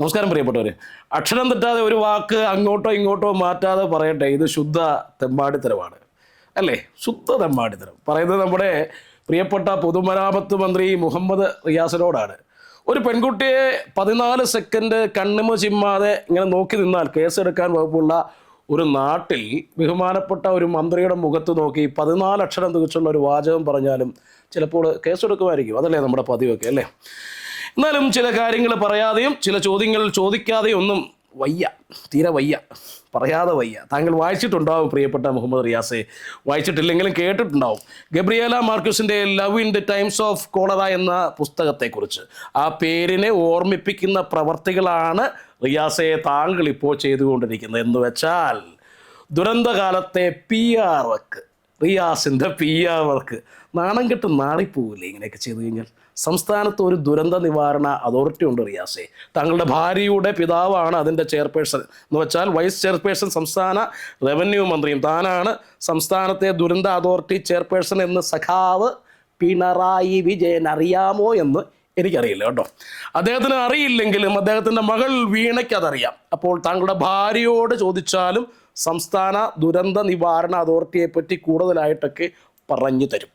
നമസ്കാരം പ്രിയപ്പെട്ടവരെ. അക്ഷരം തെറ്റാതെ ഒരു വാക്ക് അങ്ങോട്ടോ ഇങ്ങോട്ടോ മാറ്റാതെ പറയട്ടെ ഇത് ശുദ്ധ തെമ്പാടിത്തരമാണ് അല്ലേ? ശുദ്ധ തെമ്പാടിത്തരം പറയുന്നത് നമ്മുടെ പ്രിയപ്പെട്ട പൊതുമരാമത്ത് മന്ത്രി മുഹമ്മദ് റിയാസിനോടാണ്. ഒരു പെൺകുട്ടിയെ പതിനാല് സെക്കൻഡ് കണ്ണിമ ചിമ്മാതെ ഇങ്ങനെ നോക്കി നിന്നാൽ കേസെടുക്കാൻ വകുപ്പുള്ള ഒരു നാട്ടിൽ ബഹുമാനപ്പെട്ട ഒരു മന്ത്രിയുടെ മുഖത്ത് നോക്കി പതിനാല് അക്ഷരം തികച്ചുള്ള ഒരു വാചകം പറഞ്ഞാലും ചിലപ്പോൾ കേസെടുക്കുമായിരിക്കും. അതല്ലേ നമ്മുടെ പതിവൊക്കെ അല്ലേ? എന്നാലും ചില കാര്യങ്ങൾ പറയാതെയും ചില ചോദ്യങ്ങൾ ചോദിക്കാതെയും ഒന്നും വയ്യ. തീരെ വയ്യ. പറയാതെ വയ്യ. താങ്കൾ വായിച്ചിട്ടുണ്ടാവും പ്രിയപ്പെട്ട മുഹമ്മദ് റിയാസെ. വായിച്ചിട്ടില്ലെങ്കിലും കേട്ടിട്ടുണ്ടാവും. Gabriel മാർക്യൂസിന്റെ love in the times of cholera എന്ന പുസ്തകത്തെക്കുറിച്ച്. ആ പേരിനെ ഓർമ്മിപ്പിക്കുന്ന പ്രവർത്തികളാണ് റിയാസെ താങ്കൾ ഇപ്പോൾ ചെയ്തുകൊണ്ടിരിക്കുന്നത്. എന്ന് വെച്ചാൽ ദുരന്തകാലത്തെ പി ആർ വർക്ക് റിയാസിന്റെ പി ആർ വർക്ക് നാണം കെട്ട് നാളിപ്പോവില്ലേ ഇങ്ങനെയൊക്കെ ചെയ്തു കഴിഞ്ഞാൽ? സംസ്ഥാനത്ത് ഒരു ദുരന്ത നിവാരണ അതോറിറ്റി ഉണ്ട് റിയാസെ. താങ്കളുടെ ഭാര്യയുടെ പിതാവാണ് അതിന്റെ ചെയർപേഴ്സൺ എന്ന് വെച്ചാൽ വൈസ് ചെയർപേഴ്സൺ സംസ്ഥാന റവന്യൂ മന്ത്രിയും. താനാണ് സംസ്ഥാനത്തെ ദുരന്ത അതോറിറ്റി ചെയർപേഴ്സൺ എന്ന് സഖാവ് പിണറായി വിജയൻ അറിയാമോ എന്ന് എനിക്കറിയില്ല കേട്ടോ. അദ്ദേഹത്തിന് അറിയില്ലെങ്കിലും അദ്ദേഹത്തിന്റെ മകൾ വീണയ്ക്ക് അതറിയാം. അപ്പോൾ താങ്കളുടെ ഭാര്യയോട് ചോദിച്ചാലും സംസ്ഥാന ദുരന്ത നിവാരണ അതോറിറ്റിയെ പറ്റി കൂടുതലായിട്ടൊക്കെ പറഞ്ഞു തരും.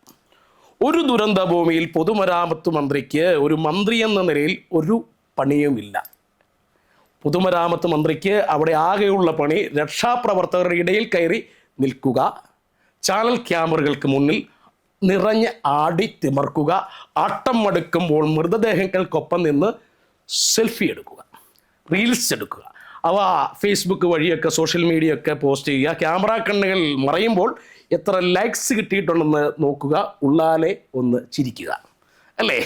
ഒരു ദുരന്ത ഭൂമിയിൽ പൊതുമരാമത്ത് മന്ത്രിക്ക് ഒരു മന്ത്രി എന്ന നിലയിൽ ഒരു പണിയുമില്ല. പൊതുമരാമത്ത് മന്ത്രിക്ക് അവിടെ ആകെയുള്ള പണി രക്ഷാപ്രവർത്തകരുടെ ഇടയിൽ കയറി നിൽക്കുക ചാനൽ ക്യാമറകൾക്ക് മുന്നിൽ നിറഞ്ഞ് ആടി തിമർക്കുക ആട്ടം മടുക്കുമ്പോൾ മൃതദേഹങ്ങൾക്കൊപ്പം നിന്ന് സെൽഫി എടുക്കുക റീൽസ് എടുക്കുക. അവ ഫേസ്ബുക്ക് വഴിയൊക്കെ സോഷ്യൽ മീഡിയ ഒക്കെ പോസ്റ്റ് ചെയ്യുക. ക്യാമറ കണ്ണുകൾ മറയുമ്പോൾ എത്ര ലൈക്സ് കിട്ടിയിട്ടുണ്ടെന്ന് നോക്കുക. ഉള്ളാലെ ഒന്ന് ചിരിക്കുക. അല്ലേ?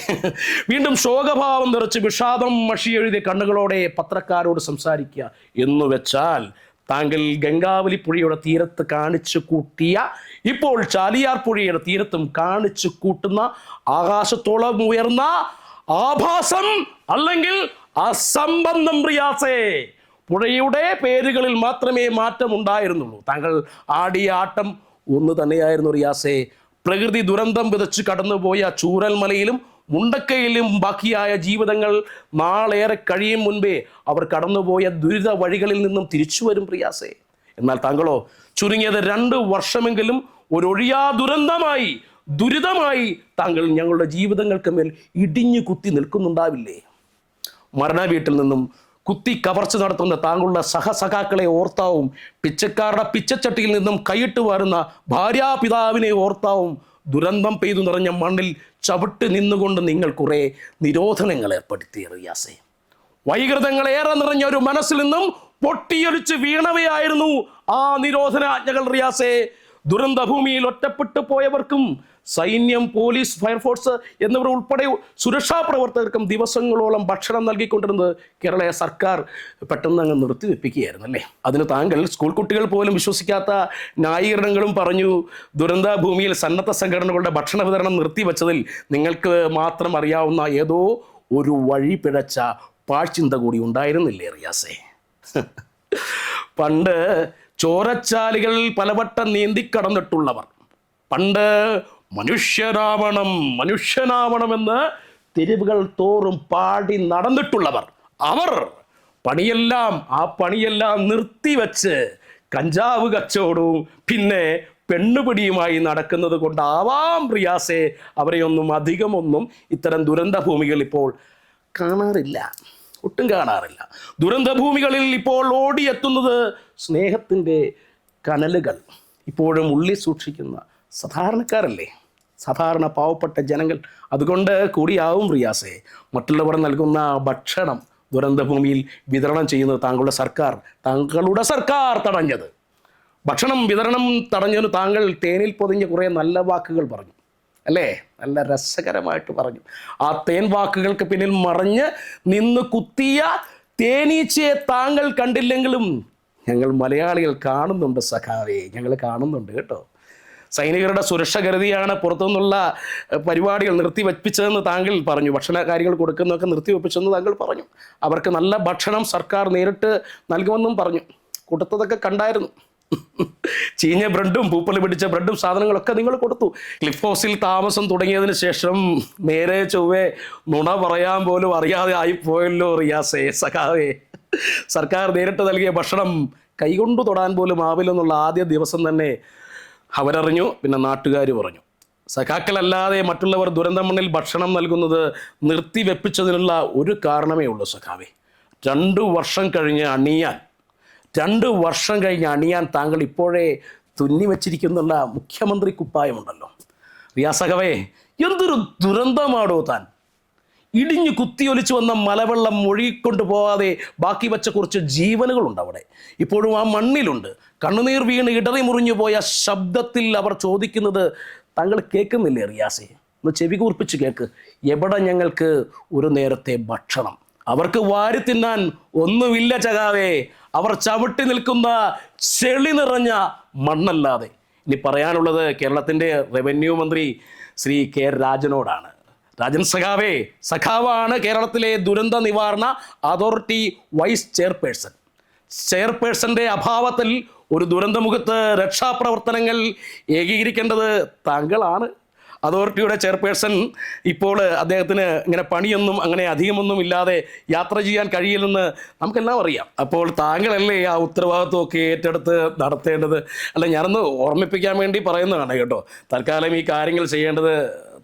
വീണ്ടും ശോകഭാവം നിറച്ച് വിഷാദം മഷി എഴുതിയ കണ്ണുകളോടെ പത്രക്കാരോട് സംസാരിക്കുക. എന്ന് വെച്ചാൽ താങ്കൾ ഗംഗാവലി പുഴയുടെ തീരത്ത് കാണിച്ചു കൂട്ടിയ ഇപ്പോൾ ചാലിയാർ പുഴയുടെ തീരത്തും കാണിച്ചു കൂട്ടുന്ന ആകാശത്തോളം ഉയർന്ന ആഭാസം അല്ലെങ്കിൽ അസംബന്ധം റിയാസേ പുഴയുടെ പേരുകളിൽ മാത്രമേ മാറ്റം ഉണ്ടായിരുന്നുള്ളൂ. താങ്കൾ ആടിയ ആട്ടം ഒന്ന് തന്നെയായിരുന്നു റിയാസെ. പ്രകൃതി ദുരന്തം വിതച്ച് കടന്നുപോയ ചൂരൽമലയിലും മുണ്ടക്കയിലും ബാക്കിയായ ജീവിതങ്ങൾ നാളേറെ കഴിയും മുൻപേ അവർ കടന്നുപോയ ദുരിത വഴികളിൽ നിന്നും തിരിച്ചു വരും പ്രിയാസേ എന്നാൽ താങ്കളോ ചുരുങ്ങിയത് രണ്ട് വർഷമെങ്കിലും ഒരൊഴിയാ ദുരന്തമായി ദുരിതമായി താങ്കൾ ഞങ്ങളുടെ ജീവിതങ്ങൾക്ക് മേൽ ഇടിഞ്ഞു കുത്തി നിൽക്കുന്നുണ്ടാവില്ലേ? മരണ വീട്ടിൽ നിന്നും കുത്തി കവർച്ച നടത്തുന്ന താങ്കളുടെ സഹസഖാക്കളെ ഓർത്താവും പിച്ചക്കാരുടെ പിച്ചച്ചട്ടിയിൽ നിന്നും കൈയിട്ട് വാരുന്ന ഭാര്യാപിതാവിനെ ഓർത്താവും ദുരന്തം പെയ്തു നിറഞ്ഞ മണ്ണിൽ ചവിട്ട് നിന്നുകൊണ്ട് നിങ്ങൾ കുറേ നിരോധനങ്ങൾ ഏർപ്പെടുത്തി റിയാസെ വൈകൃതങ്ങളേറെ നിറഞ്ഞ ഒരു മനസ്സിൽ നിന്നും പൊട്ടിയൊലിച്ച് വീണവയായിരുന്നു ആ നിരോധനാജ്ഞകൾ റിയാസേ. ദുരന്തഭൂമിയിൽ ഒറ്റപ്പെട്ടു പോയവർക്കും സൈന്യം പോലീസ് ഫയർഫോഴ്സ് എന്നിവർ ഉൾപ്പെടെ സുരക്ഷാ പ്രവർത്തകർക്കും ദിവസങ്ങളോളം ഭക്ഷണം നൽകിക്കൊണ്ടിരുന്നത് കേരള സർക്കാർ പെട്ടെന്ന് അങ്ങ് നിർത്തിവെപ്പിക്കുകയായിരുന്നു അല്ലേ? അതിന് താങ്കൾ സ്കൂൾ കുട്ടികൾ പോലും വിശ്വസിക്കാത്ത ന്യായീകരണങ്ങളും പറഞ്ഞു ദുരന്ത ഭൂമിയിൽ സന്നദ്ധ സംഘടനകളുടെ ഭക്ഷണ വിതരണം നിർത്തിവെച്ചതിൽ നിങ്ങൾക്ക് മാത്രം അറിയാവുന്ന ഏതോ ഒരു വഴി പിഴച്ച പാഴ്ചിന്ത കൂടി ഉണ്ടായിരുന്നില്ലേ റിയാസേ? പണ്ട് ചോരച്ചാലുകൾ പലവട്ടം നീന്തിക്കടന്നിട്ടുള്ളവർ പണ്ട് മനുഷ്യനാവണം മനുഷ്യനാവണമെന്ന് തെരുവുകൾ തോറും പാടി നടന്നിട്ടുള്ളവർ. അവർ പണിയെല്ലാം ആ പണിയെല്ലാം നിർത്തിവെച്ച് കഞ്ചാവ് കച്ചവടവും പിന്നെ പെണ്ണുപിടിയുമായി നടക്കുന്നത് കൊണ്ടാവാം റിയാസെ അവരെയൊന്നും അധികമൊന്നും ഇത്തരം ദുരന്ത ഭൂമികൾ ഇപ്പോൾ കാണാറില്ല. ഒട്ടും കാണാറില്ല. ദുരന്ത ഭൂമികളിൽ ഇപ്പോൾ ഓടിയെത്തുന്നത് സ്നേഹത്തിന്റെ കനലുകൾ ഇപ്പോഴും ഉള്ളി സൂക്ഷിക്കുന്ന സാധാരണക്കാരല്ലേ? സാധാരണ പാവപ്പെട്ട ജനങ്ങൾ. അതുകൊണ്ട് കൂടിയാവും റിയാസെ. മറ്റുള്ളവർ നൽകുന്ന ഭക്ഷണം ദുരന്തഭൂമിയിൽ വിതരണം ചെയ്യുന്നത് താങ്കളുടെ സർക്കാർ. താങ്കളുടെ സർക്കാർ തടഞ്ഞത്. ഭക്ഷണം വിതരണം തടഞ്ഞതിന് താങ്കൾ തേനിൽ പൊതിഞ്ഞ കുറേ നല്ല വാക്കുകൾ പറഞ്ഞു. അല്ലേ? നല്ല രസകരമായിട്ട് പറഞ്ഞു. ആ തേൻ വാക്കുകൾക്ക് പിന്നിൽ മറിഞ്ഞ് നിന്ന് കുത്തിയ തേനീച്ചയെ താങ്കൾ കണ്ടില്ലെങ്കിലും ഞങ്ങൾ മലയാളികൾ കാണുന്നുണ്ട് സഖാവേ. ഞങ്ങൾ കാണുന്നുണ്ട് കേട്ടോ. സൈനികരുടെ സുരക്ഷ കരുതിയാണ് പുറത്തുനിന്നുള്ള പരിപാടികൾ നിർത്തിവെപ്പിച്ചതെന്ന് താങ്കൾ പറഞ്ഞു. ഭക്ഷണ കാര്യങ്ങൾ കൊടുക്കുന്നതൊക്കെ നിർത്തിവെപ്പിച്ചെന്ന് താങ്കൾ പറഞ്ഞു. അവർക്ക് നല്ല ഭക്ഷണം സർക്കാർ നേരിട്ട് നൽകുമെന്നും പറഞ്ഞു. കൊടുത്തതൊക്കെ കണ്ടായിരുന്നു. ചീഞ്ഞ ബ്രെഡും പൂപ്പൽ പിടിച്ച ബ്രെഡും സാധനങ്ങളൊക്കെ നിങ്ങൾ കൊടുത്തു. ക്ലിഫ് ഹൗസിൽ താമസം തുടങ്ങിയതിന് ശേഷം നേരെ ചൊവ്വേ നുണ പറയാൻ പോലും അറിയാതെ ആയിപ്പോയല്ലോ റിയാസേ സഖാവേ. സർക്കാർ നേരിട്ട് നൽകിയ ഭക്ഷണം കൈകൊണ്ടു തൊടാൻ പോലും ആവില്ലെന്നുള്ള ആദ്യ ദിവസം തന്നെ അവരറിഞ്ഞു പിന്നെ നാട്ടുകാർ പറഞ്ഞു. സഖാക്കളല്ലാതെ മറ്റുള്ളവർ ദുരന്തം മണ്ണിൽ ഭക്ഷണം നൽകുന്നത് നിർത്തിവെപ്പിച്ചതിനുള്ള ഒരു കാരണമേ ഉള്ളൂ സഖാവേ. രണ്ടു വർഷം കഴിഞ്ഞ് അണിയാൻ രണ്ട് വർഷം കഴിഞ്ഞ് അണിയാൻ താങ്കൾ ഇപ്പോഴേ തുന്നി വച്ചിരിക്കുന്നുള്ള മുഖ്യമന്ത്രി കുപ്പായമുണ്ടല്ലോ. റിയാസഖവേ എന്തൊരു ദുരന്തമാടോ താൻ. ഇടിഞ്ഞു കുത്തിയൊലിച്ചു വന്ന മലവെള്ളം ഒഴുകിക്കൊണ്ടു പോകാതെ ബാക്കി വച്ച കുറച്ച് ജീവനുകളുണ്ട് അവിടെ. ഇപ്പോഴും ആ മണ്ണിലുണ്ട്. കണ്ണുനീർ വീണ് ഇടറി മുറിഞ്ഞു പോയ ശബ്ദത്തിൽ അവർ ചോദിക്കുന്നത് താങ്കൾ കേൾക്കുന്നില്ലേ റിയാസെ? ഒന്ന് ചെവി കൂർപ്പിച്ച് കേൾക്ക്. എവിടെ ഞങ്ങൾക്ക് ഒരു നേരത്തെ ഭക്ഷണം? അവർക്ക് വാരി തിന്നാൻ ഒന്നുമില്ല ചകാവേ. അവർ ചവിട്ടി നിൽക്കുന്ന ചെളി നിറഞ്ഞ മണ്ണല്ലാതെ. ഇനി പറയാനുള്ളത് കേരളത്തിന്റെ റവന്യൂ മന്ത്രി ശ്രീ കെ രാജനോടാണ്. രാജൻ സഖാവേ സഖാവാണ് കേരളത്തിലെ ദുരന്ത നിവാരണ അതോറിറ്റി വൈസ് ചെയർപേഴ്സൺ. ചെയർപേഴ്സന്റെ അഭാവത്തിൽ ഒരു ദുരന്തമുഖത്ത് രക്ഷാപ്രവർത്തനങ്ങൾ ഏകീകരിക്കേണ്ടത് താങ്കളാണ്. അതോറിറ്റിയുടെ ചെയർപേഴ്സൺ ഇപ്പോൾ അദ്ദേഹത്തിന് ഇങ്ങനെ പണിയൊന്നും അങ്ങനെ അധികമൊന്നും ഇല്ലാതെ യാത്ര ചെയ്യാൻ കഴിയില്ലെന്ന് നമുക്കെല്ലാം അറിയാം. അപ്പോൾ താങ്കളല്ലേ ആ ഉത്തരവാദിത്വമൊക്കെ ഏറ്റെടുത്ത് നടത്തേണ്ടത്? അല്ല ഞാനൊന്ന് ഓർമ്മിപ്പിക്കാൻ വേണ്ടി പറയുന്നതാണ് കേട്ടോ. തൽക്കാലം ഈ കാര്യങ്ങൾ ചെയ്യേണ്ടത്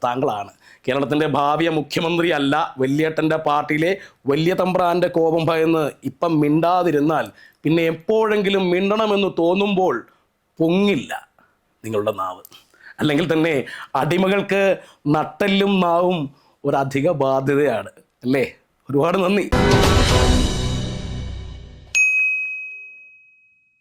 താങ്കളാണ്. കേരളത്തിന്റെ ഭാവിയ മുഖ്യമന്ത്രി അല്ല വലിയേട്ടന്റെ പാർട്ടിയിലെ വലിയ തമ്പ്രാന്റെ കോപം ഭയന്ന് ഇപ്പം മിണ്ടാതിരുന്നാൽ പിന്നെ എപ്പോഴെങ്കിലും മിണ്ടണമെന്ന് തോന്നുമ്പോൾ പൊങ്ങില്ല നിങ്ങളുടെ നാവ്. അല്ലെങ്കിൽ തന്നെ അടിമകൾക്ക് നട്ടെല്ലും നാവും ഒരധിക ബാധ്യതയാണ്. അല്ലേ? ഒരുപാട് നന്ദി.